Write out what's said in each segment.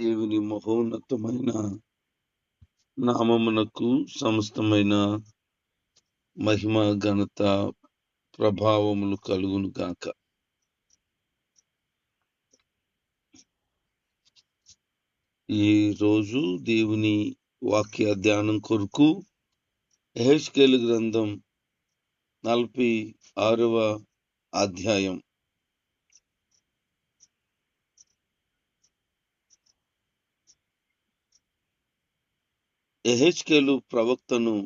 దేవుని మహోన్నతమైన నామమునకు సమస్తమైన మహిమ ఘనత ప్రభావములు కలుగును గాక. ఈ రోజు దేవుని వాక్య ధ్యానం కొరకు ఎహెచ్కేలు గ్రంథం నలభై ఆరవ అధ్యాయం. ఎహెచ్కేలు ప్రవక్తను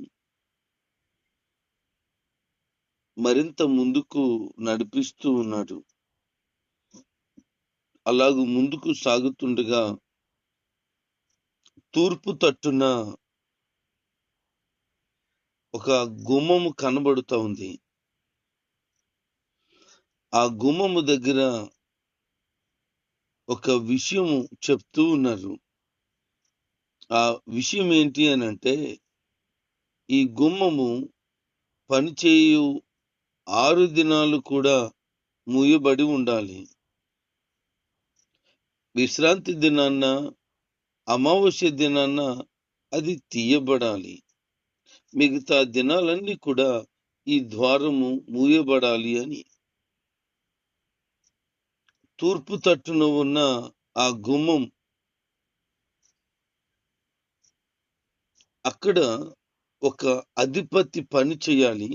మరింత ముందుకు నడిపిస్తూ ఉన్నాడు. అలాగూ ముందుకు సాగుతుండగా తూర్పు తట్టున ఒక గుమ్మము కనబడుతూ ఉంది. ఆ గుమ్మము దగ్గర ఒక విషయము చెప్తూ ఉన్నారు. ఆ విషయం ఏంటి అని అంటే ఈ గుమ్మము పనిచేయు ఆరు దినాలు కూడా మూయబడి ఉండాలి. విశ్రాంతి దినాన్న అమావాస్య దినాన్న అది తీయబడాలి. మిగతా దినాలన్నీ కూడా ఈ ద్వారము మూయబడాలి అని. తూర్పు తట్టున ఉన్న ఆ గుమ్మం అక్కడ ఒక అధిపతి పని చేయాలి.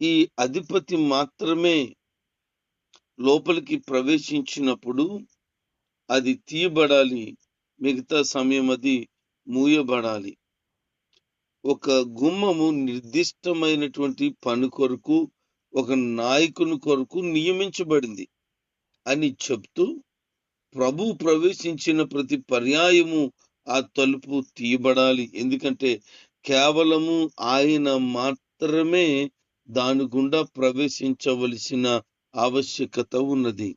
ఈ అధిపతి మాత్రమే లోపలికి ప్రవేశించినప్పుడు అది తీయబడాలి మిగతా సమయం అది మూయబడాలి. ఒక గుమ్మము నిర్దిష్టమైనటువంటి పని కొరకు ఒక నాయకుని కొరకు నియమించబడింది అని చెప్తూ ప్రభు ప్రవేశించిన ప్రతి పర్యాయము ఆ తలుపు తీయబడాలి. ఎందుకంటే కేవలము ఆయన మాత్రమే దాని గుండా ప్రవేశించవలసిన ఆవశ్యకత ఉన్నది.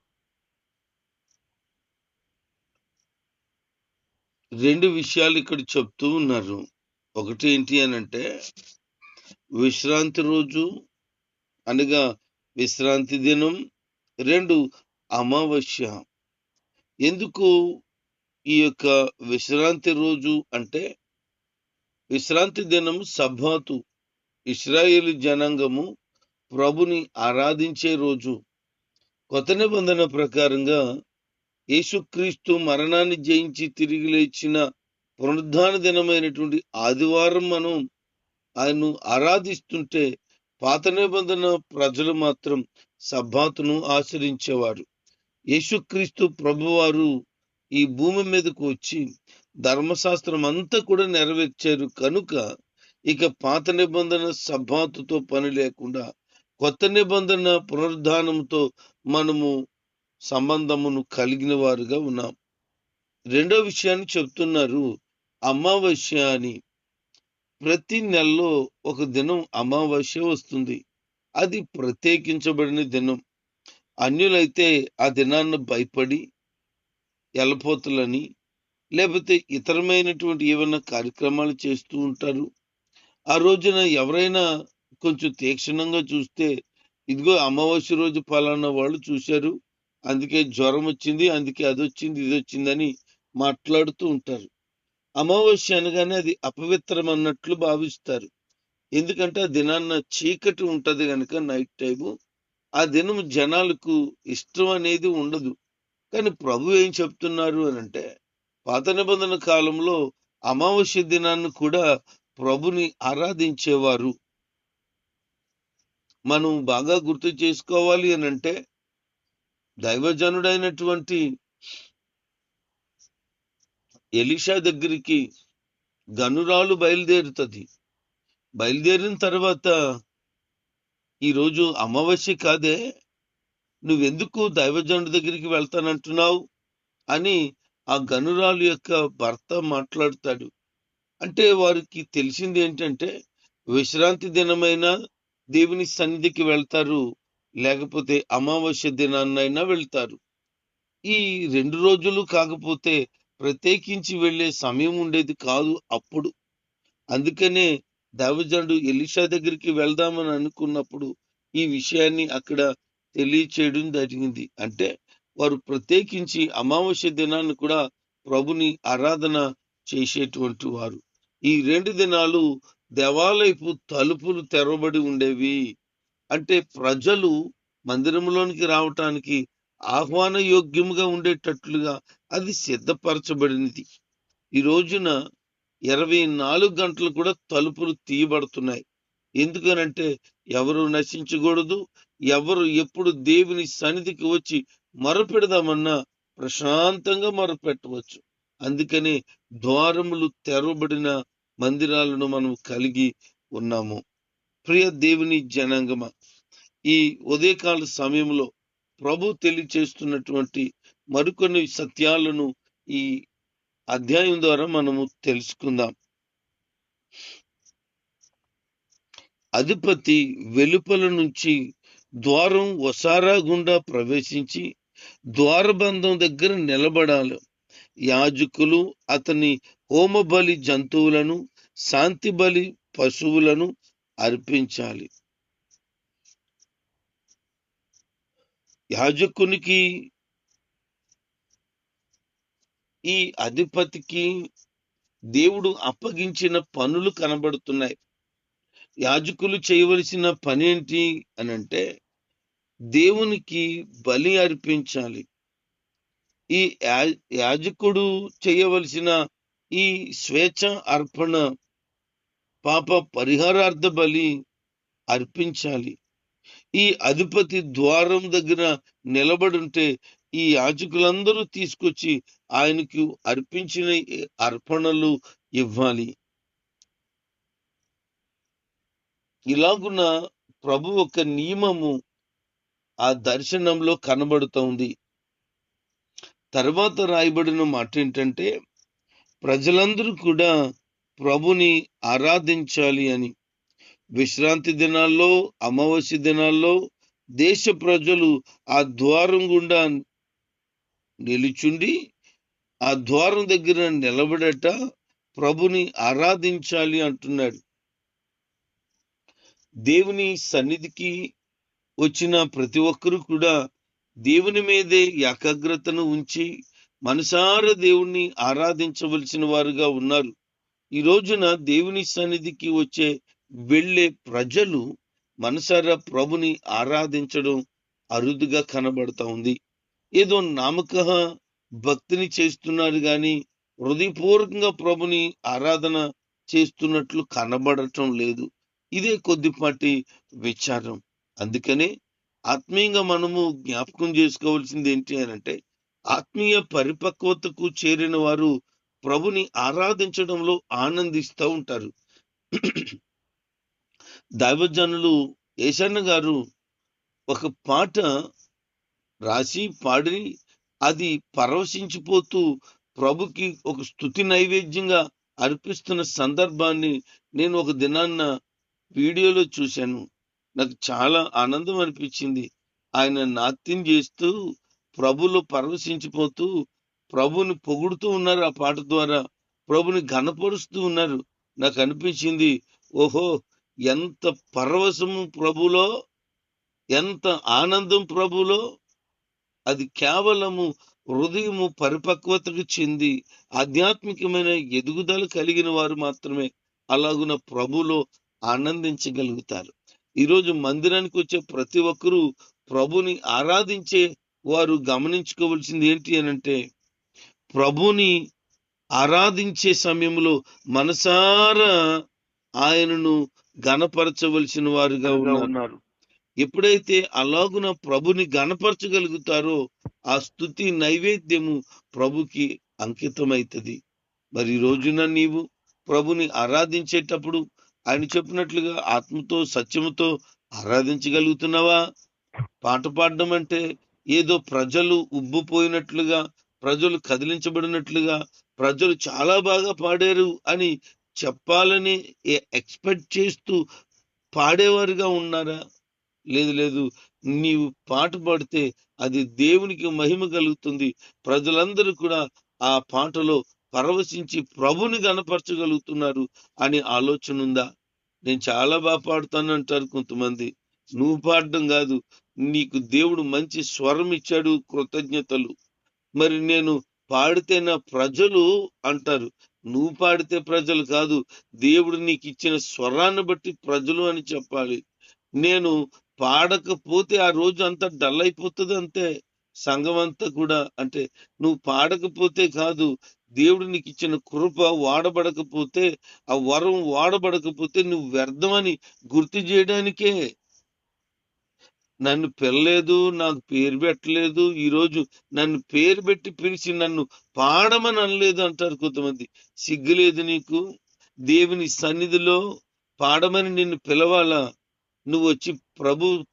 రెండు విషయాలు ఇక్కడ చెప్తూ ఉన్నారు. ఒకటి ఏంటి అని అంటే విశ్రాంతి రోజు అనగా విశ్రాంతి దినం. రెండు అమావాస్య. ఎందుకు ఈ యొక్క విశ్రాంతి రోజు అంటే విశ్రాంతి దినం సబ్బాతు ఇస్రాయేల్ జనాంగము ప్రభుని ఆరాధించే రోజు. కొత్త నిబంధన ప్రకారంగా యేసుక్రీస్తు మరణాన్ని జయించి తిరిగి లేచిన పునరుద్ధాన దినమైనటువంటి ఆదివారం మనం ఆయన్ను ఆరాధిస్తుంటే పాత నిబంధన ప్రజలు మాత్రం సబ్బాతును ఆచరించేవారు యేసుక్రీస్తు ప్రభువారు ఈ భూమి మీదకు వచ్చి ధర్మశాస్త్రం అంతా కూడా నెరవేర్చారు. కనుక ఇక పాత నిబంధన సభాతుతో పని లేకుండా కొత్త నిబంధన పునరుద్ధానంతో మనము సంబంధమును కలిగిన వారుగా ఉన్నాం. రెండో విషయాన్ని చెప్తున్నారు. అమావాస్య అని. ప్రతి నెలలో ఒక దినం అమావాస్య వస్తుంది. అది ప్రత్యేకించబడిన దినం. అన్యులైతే ఆ దినాన్ని భయపడి ఎలపోతులని లేకపోతే ఇతరమైనటువంటి ఏమైనా కార్యక్రమాలు చేస్తూ ఉంటారు. ఆ రోజున ఎవరైనా కొంచెం తీక్షణంగా చూస్తే ఇదిగో అమావాస్య రోజు పలానా వాళ్ళు చూశారు అందుకే జ్వరం వచ్చింది అందుకే అది వచ్చింది ఇది వచ్చిందని మాట్లాడుతూ ఉంటారు. అమావాస్య అనగానే అది అపవిత్రం అన్నట్లు భావిస్తారు. ఎందుకంటే ఆ దినాన్న చీకటి ఉంటది కనుక నైట్ టైము ఆ దినం జనాలకు ఇష్టం అనేది ఉండదు. కానీ ప్రభు ఏం చెప్తున్నారు అని అంటే పాత నిబంధన కాలంలో అమావాస్య దినాన్ని కూడా ప్రభుని ఆరాధించేవారు. మనం బాగా గుర్తు చేసుకోవాలి అని అంటే దైవజనుడైనటువంటి ఎలిషా దగ్గరికి గనురాలు బయలుదేరుతుంది. బయలుదేరిన తర్వాత ఈరోజు అమావాస్య కాదే నువ్వెందుకు దైవజనుడి దగ్గరికి వెళ్తానంటున్నావు? అని ఆ గనురాలు యొక్క భర్త మాట్లాడతాడు. అంటే వారికి తెలిసింది ఏంటంటే విశ్రాంతి దినమైన దేవుని సన్నిధికి వెళ్తారు లేకపోతే అమావాస్య దినాన్నైనా వెళ్తారు. ఈ రెండు రోజులు కాకపోతే ప్రత్యేకించి వెళ్ళే సమయం ఉండేది కాదు అప్పుడు. అందుకనే దైవజనుడు ఎలిషా దగ్గరికి వెళ్దామని అనుకున్నప్పుడు ఈ విషయాన్ని అక్కడ తెలియచేయడం జరిగింది. అంటే వారు ప్రత్యేకించి అమావాస్య దినాన్ని కూడా ప్రభుని ఆరాధన చేసేటువంటి వారు. ఈ రెండు దినాలు దేవాలయపు తలుపులు తెరవబడి ఉండేవి. అంటే ప్రజలు మందిరంలోనికి రావటానికి ఆహ్వాన యోగ్యముగా ఉండేటట్లుగా అది సిద్ధపరచబడినది. ఈ రోజున ఇరవై నాలుగు గంటలు కూడా తలుపులు తీయబడుతున్నాయి. ఎందుకనంటే ఎవరు నశించకూడదు ఎవరు ఎప్పుడు దేవుని సన్నిధికి వచ్చి మరపెడదామన్నా ప్రశాంతంగా మరపెట్టవచ్చు. అందుకనే ద్వారములు తెరవబడిన మందిరాలను మనం కలిగి ఉన్నాము. ప్రియ దేవుని జనాంగమ ఈ ఉదయకాల సమయంలో ప్రభు తెలియచేస్తున్నటువంటి మరికొన్ని సత్యాలను ఈ అధ్యాయం ద్వారా మనము తెలుసుకుందాం. అధిపతి వెలుపల నుంచి ద్వారం ఒసారా గుండా ప్రవేశించి ద్వారబంధం దగ్గర నిలబడాలి. యాజకులు అతని హోమ బలి జంతువులను శాంతి బలి పశువులను అర్పించాలి. యాజకునికి ఈ అధిపతికి దేవుడు అప్పగించిన పనులు కనబడుతున్నాయి. యాజకులు చేయవలసిన పని ఏంటి అని అంటే దేవునికి బలి అర్పించాలి. ఈ యా- యాజకుడు చేయవలసిన ఈ స్వేచ్ఛ అర్పణ పాప పరిహారార్థ బలి అర్పించాలి. ఈ అధిపతి ద్వారం దగ్గర నిలబడుంటే ఈ యాజకులందరూ తీసుకొచ్చి ఆయనకు అర్పించిన అర్పణలు ఇవ్వాలి. ఇలాగున ప్రభు ఒక నియమము ఆ దర్శనంలో కనబడుతోంది తర్వాత రాయబడిన మాట ఏంటంటే ప్రజలందరూ కూడా ప్రభుని ఆరాధించాలి అని. విశ్రాంతి దినాల్లో అమావాస్య దినాల్లో దేశ ప్రజలు ఆ ద్వారం గుండా నిలుచుండి ఆ ద్వారం దగ్గర నిలబడట ప్రభుని ఆరాధించాలి అంటున్నాడు. దేవుని సన్నిధికి వచ్చిన ప్రతి ఒక్కరూ కూడా దేవుని మీదే ఏకాగ్రతను ఉంచి మనసార దేవుణ్ణి ఆరాధించవలసిన వారుగా ఉన్నారు. ఈ రోజున దేవుని సన్నిధికి వచ్చే వెళ్ళే ప్రజలు మనసారా ప్రభుని ఆరాధించడం అరుదుగా కనబడతా ఉంది. ఏదో నామక భక్తిని చేస్తున్నారు కానీ హృదయపూర్వకంగా ప్రభుని ఆరాధన చేస్తున్నట్లు కనబడటం లేదు. ఇదే కొద్దిపాటి విచారం. అందుకనే ఆత్మీయంగా మనము జ్ఞాపకం చేసుకోవాల్సింది ఏంటి అని అంటే ఆత్మీయ పరిపక్వతకు చేరిన వారు ప్రభుని ఆరాధించడంలో ఆనందిస్తూ ఉంటారు. దైవజనులు ఏషన్న గారు ఒక పాట రాసి పాడి అది పరవశించిపోతూ ప్రభుకి ఒక స్థుతి నైవేద్యంగా అర్పిస్తున్న సందర్భాన్ని నేను ఒక దినాన్న వీడియోలో చూశాను. నాకు చాలా ఆనందం అనిపించింది. ఆయన నాట్యం చేస్తూ ప్రభులో పరవశించిపోతూ ప్రభుని పొగుడుతూ ఉన్నారు ఆ పాట ద్వారా. ప్రభుని ఘనపరుస్తూ ఉన్నారు. నాకు అనిపించింది ఓహో ఎంత పరవశము ప్రభులో ఎంత ఆనందం ప్రభులో. అది కేవలము హృదయము పరిపక్వతకు చెంది ఆధ్యాత్మికమైన ఎదుగుదల కలిగిన వారు మాత్రమే. అలాగున ప్రభులో ఆనందించగలుగుతారు. ఈరోజు మందిరానికి వచ్చే ప్రతి ఒక్కరూ ప్రభుని ఆరాధించే వారు గమనించుకోవాల్సింది ఏంటి అనంటే ప్రభుని ఆరాధించే సమయంలో మనసారా ఆయనను గణపరచవలసిన వారుగా ఉన్నారు. ఎప్పుడైతే అలాగున ప్రభుని గణపరచగలుగుతారో ఆ స్థుతి నైవేద్యము ప్రభుకి అంకితమైతది. మరి రోజున నీవు ప్రభుని ఆరాధించేటప్పుడు ఆయన చెప్పినట్లుగా ఆత్మతో సత్యముతో ఆరాధించగలుగుతున్నావా? పాట పాడడం అంటే ఏదో ప్రజలు ఉబ్బుపోయినట్లుగా ప్రజలు కదిలించబడినట్లుగా ప్రజలు చాలా బాగా పాడారు అని చెప్పాలని ఎక్స్పెక్ట్ చేస్తూ పాడేవారుగా ఉన్నారా? లేదు లేదు. నీవు పాట పాడితే అది దేవునికి మహిమ కలుగుతుంది. ప్రజలందరూ కూడా ఆ పాటలో పరవశించి ప్రభుని గనపరచగలుగుతున్నారు అనే ఆలోచన ఉందా? నేను చాలా బాగా పాడుతాను అంటారు కొంతమంది. నువ్వు పాడడం కాదు నీకు దేవుడు మంచి స్వరం ఇచ్చాడు కృతజ్ఞతలు. మరి నేను పాడితే నా ప్రజలు అంటారు. నువ్వు పాడితే ప్రజలు కాదు దేవుడు నీకు ఇచ్చిన స్వరాన్ని బట్టి ప్రజలు అని చెప్పాలి. నేను పాడకపోతే ఆ రోజు అంతా డల్ అయిపోతుంది అంతే. సంఘం అంతా కూడా అంటే నువ్వు పాడకపోతే కాదు దేవుడు నీకు ఇచ్చిన కృప వాడబడకపోతే ఆ వరం వాడబడకపోతే నువ్వు వ్యర్థమని గుర్తు చేయడానికే. నన్ను పిల్లలేదు నాకు పేరు పెట్టలేదు ఈరోజు నన్ను పేరు పెట్టి పిలిచి నన్ను పాడమని అనలేదు అంటారు కొంతమంది. సిగ్గులేదు నీకు? దేవుని సన్నిధిలో పాడమని నిన్ను పిలవాలా? నువ్వు వచ్చి ప్రభు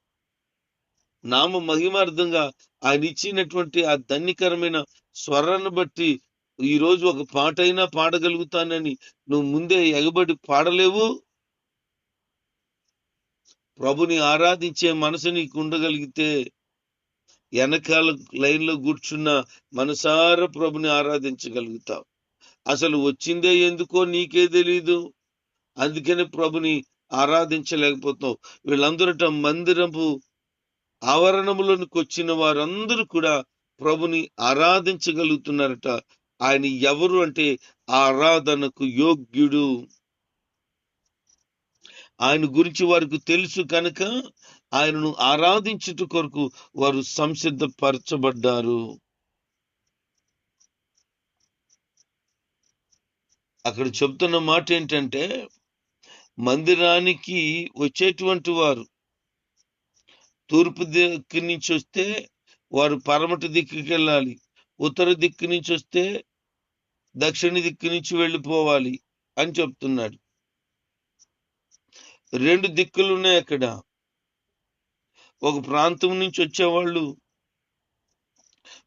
నామ మహిమార్థంగా ఆయన ఇచ్చినటువంటి ఆ ధన్యకరమైన స్వరాన్ని బట్టి ఈ రోజు ఒక పాట అయినా పాడగలుగుతానని నువ్వు ముందే ఎగబడి పాడలేవు. ప్రభుని ఆరాధించే మనసు నీకు ఉండగలిగితే వెనకాల లైన్లో కూర్చున్న మనసార ప్రభుని ఆరాధించగలుగుతావు. అసలు వచ్చిందే ఎందుకో నీకే తెలీదు. అందుకనే ప్రభుని ఆరాధించలేకపోతావు వీళ్ళందరట మందిరపు ఆవరణములోనికి వచ్చిన వారందరూ కూడా ప్రభుని ఆరాధించగలుగుతున్నారట. ఆయన ఎవరు అంటే ఆరాధనకు యోగ్యుడు. ఆయన గురించి వారికి తెలుసు కనుక ఆయనను ఆరాధించుట కొరకు వారు సంసిద్ధపరచబడ్డారు. అక్కడ చెప్తున్న మాట ఏంటంటే మందిరానికి వచ్చేటువంటి వారు తూర్పు దిక్కు నుంచి వస్తే వారు పరమటి దిక్కుకి వెళ్ళాలి. ఉత్తర దిక్కు నుంచి వస్తే దక్షిణ దిక్కు నుంచి వెళ్ళిపోవాలి అని చెప్తున్నాడు. రెండు దిక్కులు ఉన్నాయి అక్కడ. ఒక ప్రాంతం నుంచి వచ్చేవాళ్ళు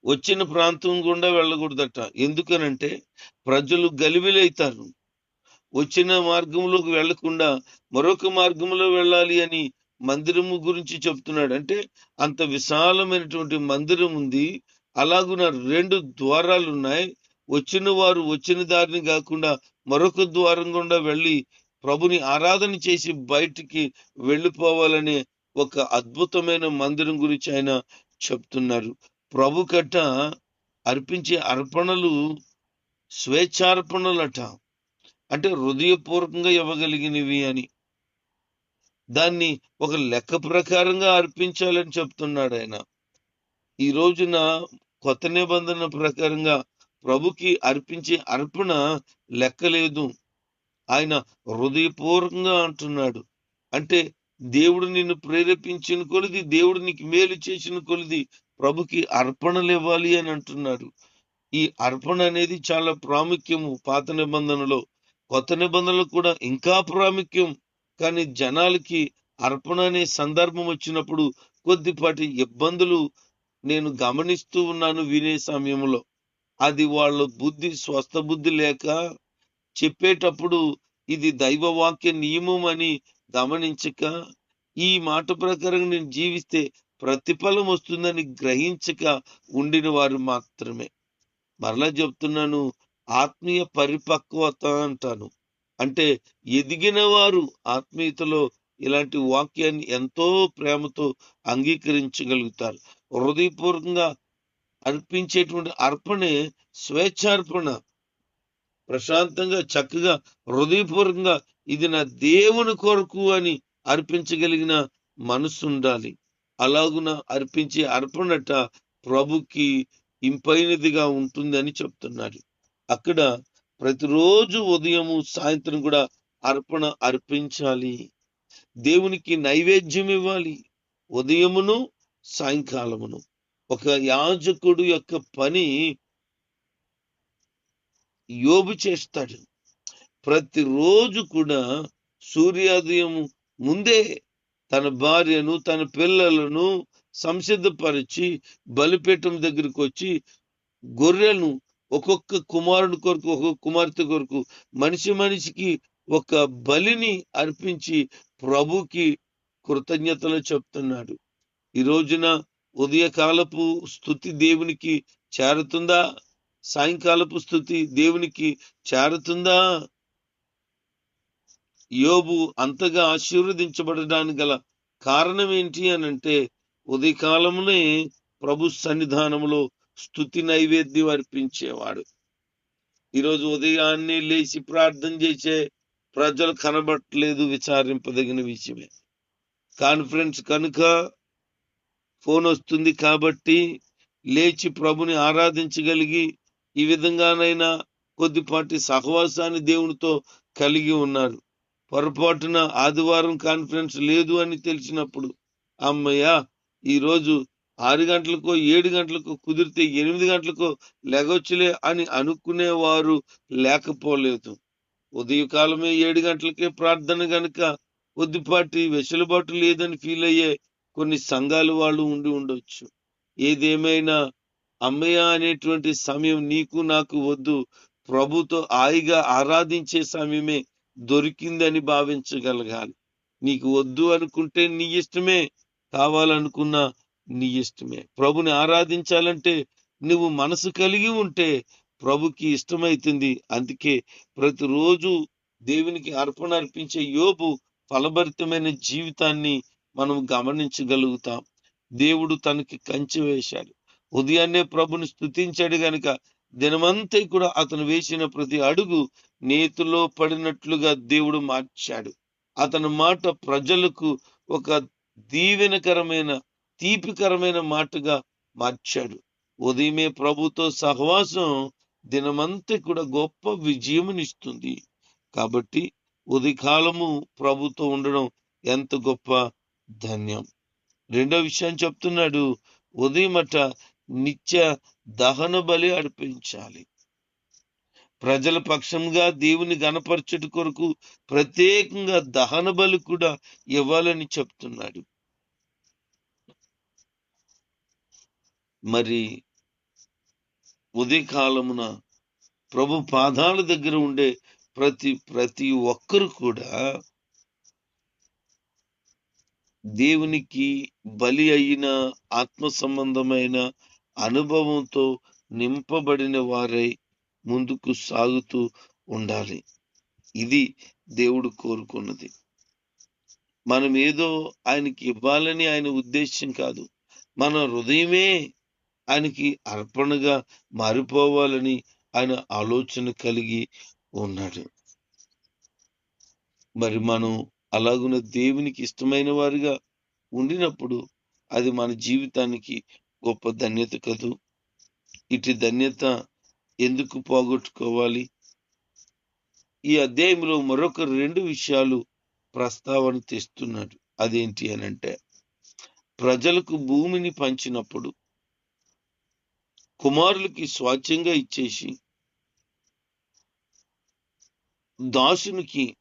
వచ్చిన ప్రాంతం గుండా వెళ్ళకూడదట. ఎందుకనంటే ప్రజలు గలిబిలైతారు. వచ్చిన మార్గంలోకి వెళ్ళకుండా మరొక మార్గంలో వెళ్ళాలి అని మందిరము గురించి చెప్తున్నాడు. అంటే అంత విశాలమైనటువంటి మందిరం ఉంది. అలాగున రెండు ద్వారాలు ఉన్నాయి వచ్చిన వారు వచ్చిన దారిని కాకుండా మరొక ద్వారం గుండా వెళ్ళి ప్రభుని ఆరాధన చేసి బయటికి వెళ్ళిపోవాలనే ఒక అద్భుతమైన మందిరం గురించి ఆయన చెప్తున్నారు. ప్రభు కట్ట అర్పించే అర్పణలు స్వేచ్ఛార్పణలట. అంటే హృదయపూర్వకంగా ఇవ్వగలిగినవి అని. దాన్ని ఒక లెక్క ప్రకారంగా అర్పించాలని చెప్తున్నాడు ఆయన. ఈ రోజున కొత్త నిబంధన ప్రకారంగా ప్రభుకి అర్పించే అర్పణ లెక్కలేదు. ఆయన హృదయపూర్వకంగా అంటున్నాడు. అంటే దేవుడు నిన్ను ప్రేరేపించిన కొలిది దేవుడు నీకు మేలు చేసిన కొలిది ప్రభుకి అర్పణలు ఇవ్వాలి అని అంటున్నాడు. ఈ అర్పణ అనేది చాలా ప్రాముఖ్యము పాత నిబంధనలో. కొత్త నిబంధనలు కూడా ఇంకా ప్రాముఖ్యం. కానీ జనాలకి అర్పణ అనే సందర్భం వచ్చినప్పుడు కొద్దిపాటి ఇబ్బందులు నేను గమనిస్తూ ఉన్నాను వినే సమయంలో. అది వాళ్ళ బుద్ధి స్వస్థ బుద్ధి లేక చెప్పేటప్పుడు ఇది దైవవాక్య నియమం అని గమనించక ఈ మాట ప్రకారం నేను జీవిస్తే ప్రతిఫలం వస్తుందని గ్రహించక ఉండిన వారు మాత్రమే. మరలా చెప్తున్నాను ఆత్మీయ పరిపక్వత అంటాను. అంటే ఎదిగిన వారు ఆత్మీయతలో ఇలాంటి వాక్యాన్ని ఎంతో ప్రేమతో అంగీకరించగలుగుతారు. హృదయపూర్వకంగా అర్పించేటువంటి అర్పణే స్వేచ్ఛార్పణ. ప్రశాంతంగా చక్కగా హృదయపూర్వకంగా ఇది నా దేవుని కొరకు అని అర్పించగలిగిన మనసు ఉండాలి అలాగున అర్పించే అర్పణట ప్రభుకి ఇంపైనదిగా ఉంటుందని చెప్తున్నాడు. అక్కడ ప్రతిరోజు ఉదయము సాయంత్రం కూడా అర్పణ అర్పించాలి. దేవునికి నైవేద్యం ఇవ్వాలి ఉదయమును సాయంకాలమును. ఒక యాజకుడు యొక్క పని యోబు చేస్తాడు. ప్రతిరోజు కూడా సూర్యోదయం ముందే తన భార్యను తన పిల్లలను సంసిద్ధపరిచి బలిపీఠం దగ్గరికి వచ్చి గొర్రెలను ఒక్కొక్క కుమారుడు కొరకు ఒక్కొక్క కుమార్తె కొరకు మనిషి మనిషికి ఒక బలిని అర్పించి ప్రభుకి కృతజ్ఞతలు చెప్తున్నాడు. ఈ రోజున ఉదయకాలపు స్థుతి దేవునికి చేరుతుందా? సాయంకాలపు స్థుతి దేవునికి చేరుతుందా? యోబు అంతగా ఆశీర్వదించబడడానికి గల కారణం ఏంటి అని అంటే ఉదయకాలమునే ప్రభు సన్నిధానములో స్థుతి నైవేద్యం అర్పించేవాడు. ఈరోజు ఉదయాన్నే లేచి ప్రార్థన చేసే ప్రజలు కనబట్టలేదు విచారింపదగిన విషయమే. కాన్ఫరెన్స్ కనుక ఫోన్ వస్తుంది కాబట్టి లేచి ప్రభుని ఆరాధించగలిగి ఈ విధంగానైనా కొద్దిపాటి సహవాసాన్ని దేవునితో కలిగి ఉన్నారు. పొరపాటున ఆదివారం కాన్ఫరెన్స్ లేదు అని తెలిసినప్పుడు అమ్మయ్య ఈరోజు ఆరు గంటలకో ఏడు గంటలకో కుదిరితే ఎనిమిది గంటలకో లెగొచ్చులే అని అనుకునేవారు లేకపోలేదు. ఉదయకాలమే ఏడు గంటలకే ప్రార్థన గనుక కొద్దిపాటి వెసులుబాటు లేదని ఫీల్ అయ్యే కొన్ని సంఘాలు వాళ్ళు ఉండి ఉండొచ్చు. ఏదేమైనా అమ్మయ్య అనేటువంటి సమయం నీకు నాకు వద్దు. ప్రభుతో హాయిగా ఆరాధించే సమయమే దొరికిందని భావించగలగాలి. నీకు వద్దు అనుకుంటే నీ ఇష్టమే. కావాలనుకున్నా నీ ఇష్టమే. ప్రభుని ఆరాధించాలంటే నువ్వు మనసు కలిగి ఉంటే ప్రభుకి ఇష్టమైతుంది. అందుకే ప్రతిరోజు దేవునికి అర్పణ అర్పించే యోబు ఫలభరితమైన జీవితాన్ని మనం గమనించగలుగుతాం. దేవుడు తనకి కంచె వేశాడు. ఉదయాన్నే ప్రభుని స్తుతించాడు గనుక దినమంతా కూడా అతను వేసిన ప్రతి అడుగు నేతిలో పడినట్లుగా దేవుడు మార్చాడు. అతని మాట ప్రజలకు ఒక దీవెనకరమైన తీపికరమైన మాటగా మార్చాడు. ఉదయమే ప్రభుతో సహవాసం దినమంతా కూడా గొప్ప విజయమునిస్తుంది కాబట్టి ఉదయకాలము ప్రభుతో ఉండడం ఎంత గొప్ప ధన్యం. రెండో విషయం చెప్తున్నాడు ఉదయమట నిత్య దహన బలి అర్పించాలి. ప్రజల పక్షంగా దేవుని గణపరచుట కొరకు ప్రత్యేకంగా దహన బలి కూడా ఇవ్వాలని చెప్తున్నాడు. మరి ఉదయకాలమున ప్రభు పాదాల దగ్గర ఉండే ప్రతి ప్రతి ఒక్కరు కూడా దేవునికి బలి అయిన ఆత్మ సంబంధమైన అనుభవంతో నింపబడిన వారై ముందుకు సాగుతూ ఉండాలి. ఇది దేవుడు కోరుకున్నది. మనం ఏదో ఆయనకి ఇవ్వాలని ఆయన ఉద్దేశం కాదు. మన హృదయమే ఆయనకి అర్పణగా మారిపోవాలని ఆయన ఆలోచన కలిగి ఉన్నాడు. మరి మనం అలాగున దేవునికి ఇష్టమైన వారిగా ఉండినప్పుడు అది మన జీవితానికి గొప్ప ధన్యత కదూ. ఇటు ధన్యత ఎందుకు పోగొట్టుకోవాలి? ఈ అధ్యాయంలో మరొక రెండు విషయాలు ప్రస్తావన తెస్తున్నాడు. అదేంటి అని అంటే ప్రజలకు భూమిని పంచినప్పుడు కుమారులకి స్వాచ్ఛంగా ఇచ్చేసి దాసునికి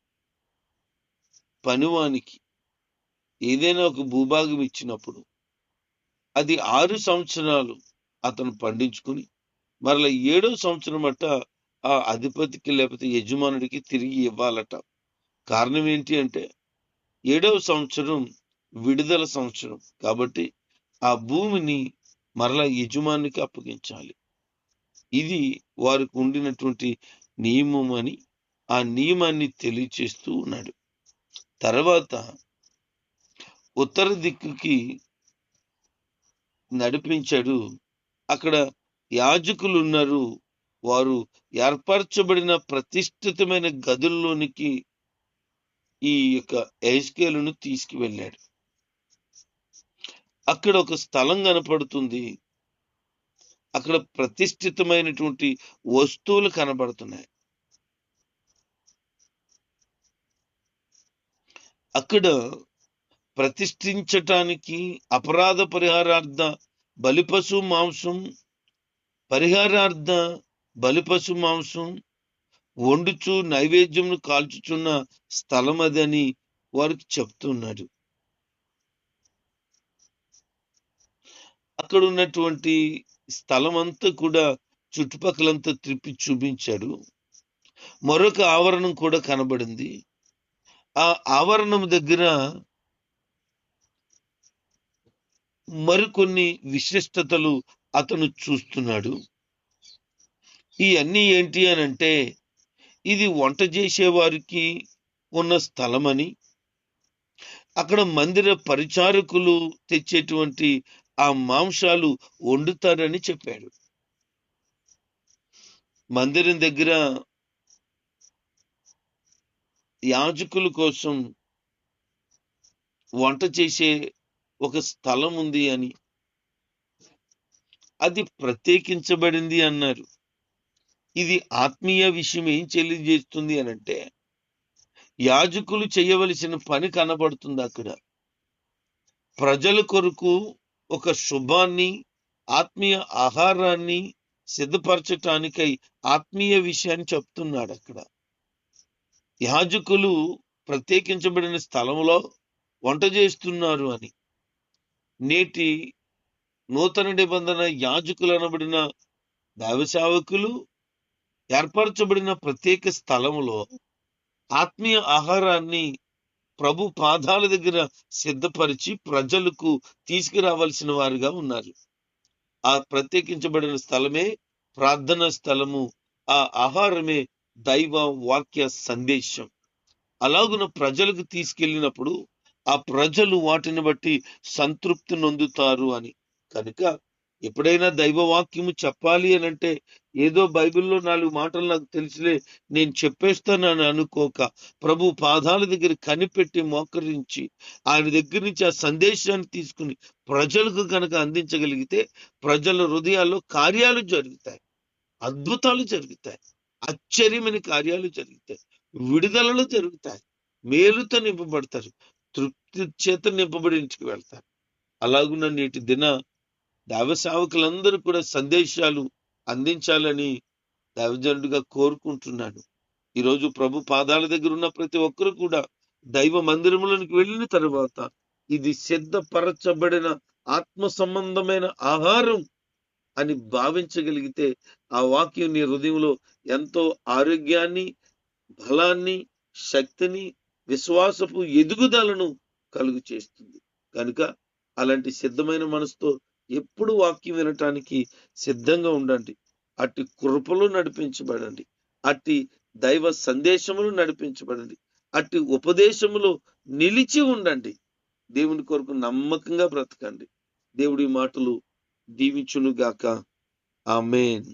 పనివానికి ఏదైనా ఒక భూభాగం ఇచ్చినప్పుడు అది ఆరు సంవత్సరాలు అతను పండించుకుని మరలా ఏడో సంవత్సరం అట్ట ఆ అధిపతికి లేకపోతే యజమానుడికి తిరిగి ఇవ్వాలట. కారణం ఏంటి అంటే ఏడవ సంవత్సరం విడుదల సంవత్సరం కాబట్టి ఆ భూమిని మరలా యజమానికి అప్పగించాలి. ఇది వారికి ఉండినటువంటి నియమం అని ఆ నియమాన్ని తెలియచేస్తూ ఉన్నాడు. తర్వాత ఉత్తర దిక్కుకి నడిపించాడు. అక్కడ యాజకులు ఉన్నారు వారు ఏర్పరచబడిన ప్రతిష్ఠితమైన గదుల్లోనికి ఈ యొక్క ఎస్కేలును తీసుకువెళ్ళాడు. అక్కడ ఒక స్థలం కనపడుతుంది. అక్కడ ప్రతిష్ఠితమైనటువంటి వస్తువులు కనబడుతున్నాయి. అక్కడ ప్రతిష్ఠించటానికి అపరాధ పరిహారార్థ బలిపశు మాంసం పరిహారార్థ బలిపశు మాంసం వండుచు నైవేద్యంను కాల్చుచున్న స్థలం అదని వారికి చెప్తున్నాడు. అక్కడ ఉన్నటువంటి స్థలం అంతా కూడా చుట్టుపక్కలంతా త్రిప్పి చూపించాడు. మరొక ఆవరణం కూడా కనబడింది. ఆ ఆవరణం దగ్గర మరికొన్ని విశిష్టతలు అతను చూస్తున్నాడు. ఈ అన్నీ ఏంటి అని అంటే ఇది వంట చేసేవారికి ఉన్న స్థలమని అక్కడ మందిర పరిచారకులు తెచ్చేటువంటి ఆ మాంసాలు వండుతారని చెప్పాడు. మందిరం దగ్గర యాజకుల కోసం వంట చేసే ఒక స్థలం ఉంది అని. అది ప్రత్యేకించబడింది అన్నారు. ఇది ఆత్మీయ విషయం ఏం తెలియజేస్తుంది అని అంటే యాజకులు చేయవలసిన పని కనబడుతుంది అక్కడ. ప్రజల కొరకు ఒక శుభాన్ని ఆత్మీయ ఆహారాన్ని సిద్ధపరచటానికై ఆత్మీయ విషయాన్ని చెప్తున్నాడు అక్కడ. యాజకులు ప్రత్యేకించబడిన స్థలంలో వంట చేస్తున్నారు అని. నేటి నూతన నిబంధన యాజకులు అనబడిన దైవసేవకులు ఏర్పరచబడిన ప్రత్యేక స్థలములో ఆత్మీయ ఆహారాన్ని ప్రభు పాదాల దగ్గర సిద్ధపరిచి ప్రజలకు తీసుకురావాల్సిన వారుగా ఉన్నారు. ఆ ప్రత్యేకించబడిన స్థలమే ప్రార్థన స్థలము ఆ ఆహారమే దైవ వాక్య సందేశం. అలాగున ప్రజలకు తీసుకెళ్ళినప్పుడు ఆ ప్రజలు వాటిని బట్టి సంతృప్తి నొందుతారు అని. కనుక ఎప్పుడైనా దైవ వాక్యము చెప్పాలి అని అంటే ఏదో బైబిల్లో నాలుగు మాటలు నాకు తెలిసిలే నేను చెప్పేస్తానని అనుకోక ప్రభు పాదాల దగ్గర కనిపెట్టి మోకరించి ఆయన దగ్గర నుంచి ఆ సందేశాన్ని తీసుకుని ప్రజలకు కనుక అందించగలిగితే ప్రజల హృదయాల్లో కార్యాలు జరుగుతాయి అద్భుతాలు జరుగుతాయి. ఆశ్చర్యమైన కార్యాలు జరుగుతాయి. విడుదలలు జరుగుతాయి. మేలుతో నింపబడతారు. తృప్తి చేత నింపబడి ఇంటికి వెళ్తారు. అలాగున్న నేటి దిన దైవ సేవకులందరూ కూడా సందేశాలు అందించాలని దైవజనుడిగా కోరుకుంటున్నాను ఈరోజు ప్రభు పాదాల దగ్గర ఉన్న ప్రతి ఒక్కరు కూడా దైవ మందిరములకు వెళ్ళిన తర్వాత ఇది సిద్ధపరచబడిన ఆత్మ సంబంధమైన ఆహారం అని భావించగలిగితే ఆ వాక్యం నీ హృదయంలో ఎంతో ఆరోగ్యాన్ని బలాన్ని శక్తిని విశ్వాసపు ఎదుగుదలను కలుగు చేస్తుంది. కనుక అలాంటి సిద్ధమైన మనసుతో ఎప్పుడు వాక్యం వినటానికి సిద్ధంగా ఉండండి. అట్టి కృపలు నడిపించబడండి. అట్టి దైవ సందేశములు నడిపించబడండి. అట్టి ఉపదేశములు నిలిచి ఉండండి. దేవుని కొరకు నమ్మకంగా బ్రతకండి. దేవుడి మాటలు దీవించునుగాక. ఆమెన్.